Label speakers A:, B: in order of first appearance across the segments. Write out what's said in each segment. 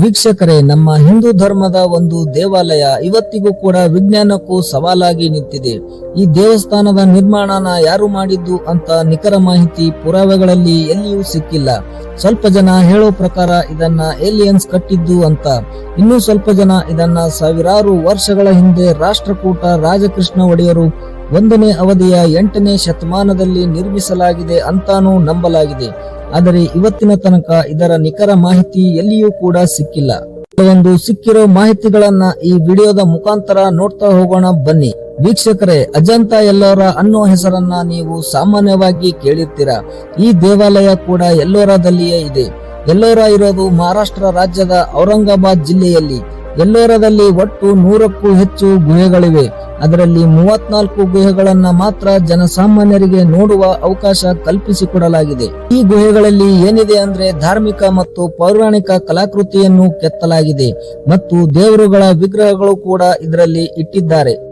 A: ವೀಕ್ಷಕರೇ, ನಮ್ಮ ಹಿಂದೂ ಧರ್ಮದ ಒಂದು ದೇವಾಲಯ ಇವತ್ತಿಗೂ ಕೂಡ ವಿಜ್ಞಾನಕ್ಕೂ ಸವಾಲಾಗಿ ನಿಂತಿದೆ. ಈ ದೇವಸ್ಥಾನದ ನಿರ್ಮಾಣನ ಯಾರು ಮಾಡಿದ್ದು ಅಂತ ನಿಖರ ಮಾಹಿತಿ ಪುರಾವೆಗಳಲ್ಲಿ ಎಲ್ಲಿಯೂ ಸಿಕ್ಕಿಲ್ಲ. ಸ್ವಲ್ಪ ಜನ ಹೇಳೋ ಪ್ರಕಾರ ಇದನ್ನ ಏಲಿಯನ್ಸ್ ಕಟ್ಟಿದ್ದು ಅಂತ. ಇನ್ನೂ ಸ್ವಲ್ಪ ಜನ ಇದನ್ನ ಸಾವಿರಾರು ವರ್ಷಗಳ ಹಿಂದೆ ರಾಷ್ಟ್ರಕೂಟ ರಾಜಕೃಷ್ಣ ಒಡೆಯರು ಒಂದನೇ ಅವಧಿಯ ಎಂಟನೇ ಶತಮಾನದಲ್ಲಿ ನಿರ್ಮಿಸಲಾಗಿದೆ ಅಂತಾನೂ ನಂಬಲಾಗಿದೆ. ಆದರೆ ಇವತ್ತಿನ ತನಕ ಇದರ ನಿಖರ ಮಾಹಿತಿ ಎಲ್ಲಿಯೂ ಕೂಡ ಸಿಕ್ಕಿಲ್ಲ. ಒಂದು ಸಿಕ್ಕಿರೋ ಮಾಹಿತಿಗಳನ್ನ ಈ ವಿಡಿಯೋದ ಮುಖಾಂತರ ನೋಡ್ತಾ ಹೋಗೋಣ ಬನ್ನಿ. ವೀಕ್ಷಕರೇ, ಅಜಂತ ಎಲ್ಲೋರ ಅನ್ನೋ ಹೆಸರನ್ನ ನೀವು ಸಾಮಾನ್ಯವಾಗಿ ಕೇಳಿರ್ತೀರಾ. ಈ ದೇವಾಲಯ ಕೂಡ ಎಲ್ಲೋರಾದಲ್ಲಿಯೇ ಇದೆ. ಎಲ್ಲೋರ ಇರೋದು ಮಹಾರಾಷ್ಟ್ರ ರಾಜ್ಯದ ಔರಂಗಾಬಾದ್ ಜಿಲ್ಲೆಯಲ್ಲಿ. ಎಲ್ಲೋರದಲ್ಲಿ ಒಟ್ಟು ನೂರಕ್ಕೂ ಹೆಚ್ಚು ಗುಹೆಗಳಿವೆ. ಅದರಲ್ಲಿ ಮೂವತ್ನಾಲ್ಕು ಗುಹೆಗಳನ್ನ ಮಾತ್ರ ಜನಸಾಮಾನ್ಯರಿಗೆ ನೋಡುವ ಅವಕಾಶ ಕಲ್ಪಿಸಿಕೊಡಲಾಗಿದೆ. ಈ ಗುಹೆಗಳಲ್ಲಿ ಏನಿದೆ ಅಂದ್ರೆ ಧಾರ್ಮಿಕ ಮತ್ತು ಪೌರಾಣಿಕ ಕಲಾಕೃತಿಯನ್ನು ಕೆತ್ತಲಾಗಿದೆ. ಮತ್ತು ದೇವರುಗಳ ವಿಗ್ರಹಗಳು ಕೂಡ ಇದರಲ್ಲಿ ಇಟ್ಟಿದ್ದಾರೆ.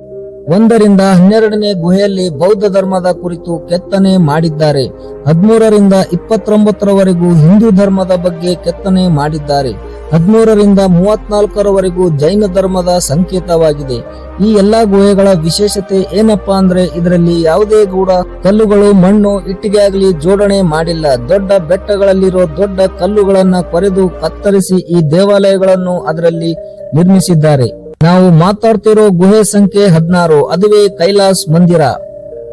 A: ಒಂದರಿಂದ ಹನ್ನೆರಡನೇ ಗುಹೆಯಲ್ಲಿ ಬೌದ್ಧ ಧರ್ಮದ ಕುರಿತು ಕೆತ್ತನೆ ಮಾಡಿದ್ದಾರೆ. ಹದಿಮೂರರಿಂದ ಇಪ್ಪತ್ತೊಂಬತ್ತರವರೆಗೂ ಹಿಂದೂ ಧರ್ಮದ ಬಗ್ಗೆ ಕೆತ್ತನೆ ಮಾಡಿದ್ದಾರೆ. ಹದಿಮೂರರಿಂದ ಮೂವತ್ನಾಲ್ಕರವರೆಗೂ ಜೈನ ಧರ್ಮದ ಸಂಕೇತವಾಗಿದೆ. ಈ ಎಲ್ಲಾ ಗುಹೆಗಳ ವಿಶೇಷತೆ ಏನಪ್ಪಾ ಅಂದ್ರೆ ಇದರಲ್ಲಿ ಯಾವುದೇ ಕೂಡ ಕಲ್ಲುಗಳು, ಮಣ್ಣು, ಇಟ್ಟಿಗೆ ಆಗಲಿ ಜೋಡಣೆ ಮಾಡಿಲ್ಲ. ದೊಡ್ಡ ಬೆಟ್ಟಗಳಲ್ಲಿರೋ ದೊಡ್ಡ ಕಲ್ಲುಗಳನ್ನ ಕೊರೆದು ಕತ್ತರಿಸಿ ಈ ದೇವಾಲಯಗಳನ್ನು ಅದರಲ್ಲಿ ನಿರ್ಮಿಸಿದ್ದಾರೆ. ನಾವು ಮಾತಾಡ್ತಿರೋ ಗುಹೆ ಸಂಖ್ಯೆ ಹದಿನಾರು, ಅದುವೇ ಕೈಲಾಸ್ ಮಂದಿರ.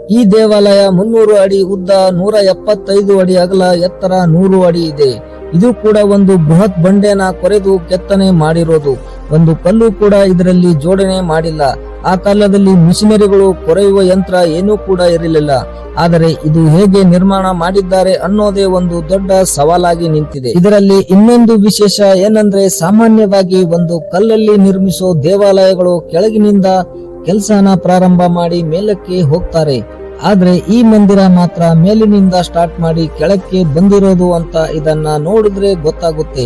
A: ಈ ದೇವಾಲಯ ಮುನ್ನೂರು ಅಡಿ ಉದ್ದ ನೂರ ಎಪ್ಪತ್ತೈದು ಅಡಿ ಅಗಲ ಎತ್ತರ ನೂರು ಅಡಿ ಇದೆ. ಇದು ಕೂಡ ಒಂದು ಬೃಹತ್ ಬಂಡೆನ ಕೊರೆದು ಕೆತ್ತನೆ ಮಾಡಿರೋದು. ಒಂದು ಕಲ್ಲು ಕೂಡ ಇದರಲ್ಲಿ ಜೋಡಣೆ ಮಾಡಿಲ್ಲ. ಆ ಕಾಲದಲ್ಲಿ ಮಿಷನರಿಗಳು ಕೊರೆಯುವ ಯಂತ್ರ ಏನೂ ಕೂಡ ಇರಲಿಲ್ಲ. ಆದರೆ ಇದು ಹೇಗೆ ನಿರ್ಮಾಣ ಮಾಡಿದ್ದಾರೆ ಅನ್ನೋದೇ ಒಂದು ದೊಡ್ಡ ಸವಾಲಾಗಿ ನಿಂತಿದೆ. ಇದರಲ್ಲಿ ಇನ್ನೊಂದು ವಿಶೇಷ ಏನಂದ್ರೆ ಸಾಮಾನ್ಯವಾಗಿ ಒಂದು ಕಲ್ಲಲ್ಲಿ ನಿರ್ಮಿಸೋ ದೇವಾಲಯಗಳು ಕೆಳಗಿನಿಂದ ಕೆಲಸನ ಪ್ರಾರಂಭ ಮಾಡಿ ಮೇಲಕ್ಕೆ ಹೋಗ್ತಾರೆ. ಆದ್ರೆ ಈ ಮಂದಿರ ಮಾತ್ರ ಮೇಲಿನಿಂದ ಸ್ಟಾರ್ಟ್ ಮಾಡಿ ಕೆಳಕ್ಕೆ ಬಂದಿರೋದು ಅಂತ ಇದನ್ನ ನೋಡಿದ್ರೆ ಗೊತ್ತಾಗುತ್ತೆ.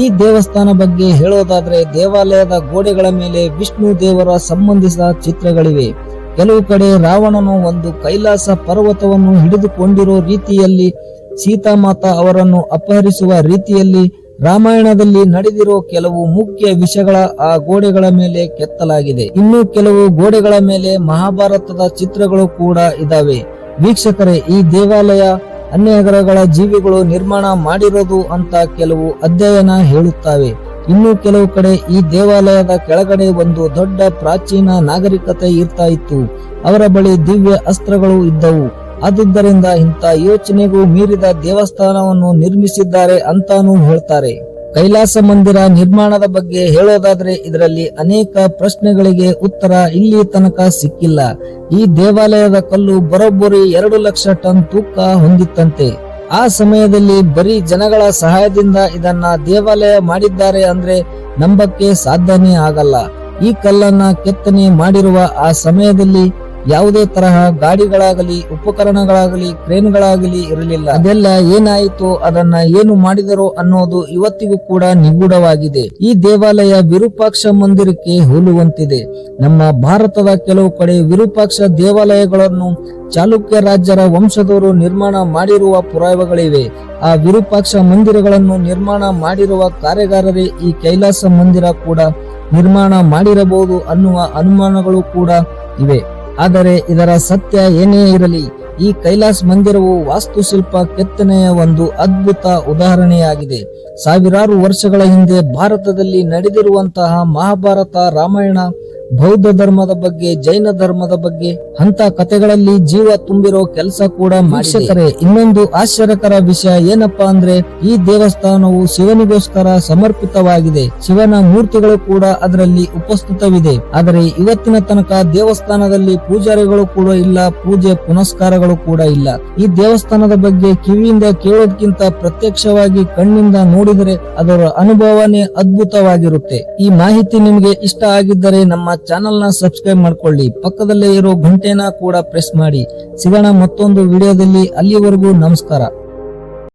A: ಈ ದೇವಸ್ಥಾನ ಬಗ್ಗೆ ಹೇಳೋದಾದ್ರೆ ದೇವಾಲಯದ ಗೋಡೆಗಳ ಮೇಲೆ ವಿಷ್ಣು ದೇವರ ಸಂಬಂಧಿಸಿದ ಚಿತ್ರಗಳಿವೆ. ಕೆಲವು ಕಡೆ ರಾವಣನು ಒಂದು ಕೈಲಾಸ ಪರ್ವತವನ್ನು ಹಿಡಿದುಕೊಂಡಿರೋ ರೀತಿಯಲ್ಲಿ ಸೀತಾಮಾತ ಅವರನ್ನು ಅಪಹರಿಸುವ ರೀತಿಯಲ್ಲಿ ರಾಮಾಯಣದಲ್ಲಿ ನಡೆದಿರೋ ಕೆಲವು ಮುಖ್ಯ ವಿಷಯಗಳ ಆ ಗೋಡೆಗಳ ಮೇಲೆ ಕೆತ್ತಲಾಗಿದೆ. ಇನ್ನು ಕೆಲವು ಗೋಡೆಗಳ ಮೇಲೆ ಮಹಾಭಾರತದ ಚಿತ್ರಗಳು ಕೂಡ ಇದಾವೆ. ವೀಕ್ಷಕರೇ, ಈ ದೇವಾಲಯ ಅನ್ಯಗ್ರಹಗಳ ಜೀವಿಗಳು ನಿರ್ಮಾಣ ಮಾಡಿರೋದು ಅಂತ ಕೆಲವು ಅಧ್ಯಯನ ಹೇಳುತ್ತವೆ. ಇನ್ನು ಕೆಲವು ಕಡೆ ಈ ದೇವಾಲಯದ ಕೆಳಗಡೆ ಒಂದು ದೊಡ್ಡ ಪ್ರಾಚೀನ ನಾಗರಿಕತೆ ಇರ್ತಾ ಇತ್ತು. ಅವರ ಬಳಿ ದಿವ್ಯ ಅಸ್ತ್ರಗಳು ಇದ್ದವು. ಆದುದರಿಂದ ಇಂಥ ಯೋಚನೆಗೂ ಮೀರಿದ ದೇವಸ್ಥಾನವನ್ನು ನಿರ್ಮಿಸಿದ್ದಾರೆ ಅಂತಾನೂ ಹೇಳ್ತಾರೆ. ಕೈಲಾಸ ಮಂದಿರ ನಿರ್ಮಾಣದ ಬಗ್ಗೆ ಹೇಳೋದಾದ್ರೆ ಇದರಲ್ಲಿ ಅನೇಕ ಪ್ರಶ್ನೆಗಳಿಗೆ ಉತ್ತರ ಇಲ್ಲಿ ತನಕ ಸಿಕ್ಕಿಲ್ಲ. ಈ ದೇವಾಲಯದ ಕಲ್ಲು ಬರೋಬ್ಬರಿ ಎರಡು ಲಕ್ಷ ಟನ್ ತೂಕ ಹೊಂದಿತ್ತಂತೆ. ಆ ಸಮಯದಲ್ಲಿ ಬರೀ ಜನಗಳ ಸಹಾಯದಿಂದ ಇದನ್ನ ದೇವಾಲಯ ಮಾಡಿದ್ದಾರೆ ಅಂದ್ರೆ ನಂಬಕ್ಕೆ ಸಾಧ್ಯನೇ ಆಗಲ್ಲ. ಈ ಕಲ್ಲನ್ನ ಕೆತ್ತನೆ ಮಾಡಿರುವ ಆ ಸಮಯದಲ್ಲಿ ಯಾವುದೇ ತರಹ ಗಾಡಿಗಳಾಗಲಿ, ಉಪಕರಣಗಳಾಗಲಿ, ಕ್ರೇನ್ಗಳಾಗಲಿ ಇರಲಿಲ್ಲ. ಅದೆಲ್ಲ ಏನಾಯಿತು, ಅದನ್ನ ಏನು ಮಾಡಿದರು ಅನ್ನೋದು ಇವತ್ತಿಗೂ ಕೂಡ ನಿಗೂಢವಾಗಿದೆ. ಈ ದೇವಾಲಯ ವಿರೂಪಾಕ್ಷ ಮಂದಿರಕ್ಕೆ ಹೋಲುವಂತಿದೆ. ನಮ್ಮ ಭಾರತದ ಕೆಲವು ಕಡೆ ವಿರೂಪಾಕ್ಷ ದೇವಾಲಯಗಳನ್ನು ಚಾಲುಕ್ಯ ರಾಜ್ಯರ ವಂಶದವರು ನಿರ್ಮಾಣ ಮಾಡಿರುವ ಪುರಾವೆಗಳಿವೆ. ಆ ವಿರೂಪಾಕ್ಷ ಮಂದಿರಗಳನ್ನು ನಿರ್ಮಾಣ ಮಾಡಿರುವ ಕಾರ್ಯಗಾರರೇ ಈ ಕೈಲಾಸ ಮಂದಿರ ಕೂಡ ನಿರ್ಮಾಣ ಮಾಡಿರಬಹುದು ಅನ್ನುವ ಅನುಮಾನಗಳು ಕೂಡ ಇವೆ. ಆದರೆ ಇದರ ಸತ್ಯ ಏನೇ ಇರಲಿ, ಈ ಕೈಲಾಸ್ ಮಂದಿರವು ವಾಸ್ತುಶಿಲ್ಪ ಕೆತ್ತನೆಯ ಒಂದು ಅದ್ಭುತ ಉದಾಹರಣೆಯಾಗಿದೆ. ಸಾವಿರಾರು ವರ್ಷಗಳ ಹಿಂದೆ ಭಾರತದಲ್ಲಿ ನಡೆದಿರುವಂತಹ ಮಹಾಭಾರತ ರಾಮಾಯಣ ಬೌದ್ಧ ಧರ್ಮದ ಬಗ್ಗೆ ಜೈನ ಧರ್ಮದ ಬಗ್ಗೆ ಅಂತ ಕಥೆಗಳಲ್ಲಿ ಜೀವ ತುಂಬಿರೋ ಕೆಲಸ ಕೂಡ ಮಾಡಿಸಿದ್ದಾರೆ ಇನ್ನೊಂದು ಆಶ್ಚರ್ಯಕರ ವಿಷಯ ಏನಪ್ಪಾ ಅಂದ್ರೆ ಈ ದೇವಸ್ಥಾನವು ಶಿವನಿಗೋಸ್ಕರ ಸಮರ್ಪಿತವಾಗಿದೆ. ಶಿವನ ಮೂರ್ತಿಗಳು ಕೂಡ ಅದರಲ್ಲಿ ಉಪಸ್ಥಿತವಿದೆ. ಆದರೆ ಇವತ್ತಿನ ತನಕ ದೇವಸ್ಥಾನದಲ್ಲಿ ಪೂಜಾರಿಗಳು ಕೂಡ ಇಲ್ಲ ಪೂಜೆ ಪುನಸ್ಕಾರಗಳು ಕೂಡ ಇಲ್ಲ. ಈ ದೇವಸ್ಥಾನದ ಬಗ್ಗೆ ಕಿವಿಯಿಂದ ಕೇಳೋದ್ಕಿಂತ ಪ್ರತ್ಯಕ್ಷವಾಗಿ ಕಣ್ಣಿಂದ ನೋಡಿದರೆ ಅದರ ಅನುಭವನೇ ಅದ್ಭುತವಾಗಿರುತ್ತೆ. ಈ ಮಾಹಿತಿ ನಿಮಗೆ ಇಷ್ಟ ಆಗಿದ್ದರೆ ನಮ್ಮ ಚಾನೆಲ್ನ ಸಬ್ಸ್ಕ್ರೈಬ್ ಮಾಡ್ಕೊಳ್ಳಿ. ಪಕ್ಕದಲ್ಲೇ ಇರೋ ಘಂಟೆನ ಕೂಡ ಪ್ರೆಸ್ ಮಾಡಿ. ಸಿಗೋಣ ಮತ್ತೊಂದು ವಿಡಿಯೋದಲ್ಲಿ ಅಲ್ಲಿವರೆಗೂ ನಮಸ್ಕಾರ.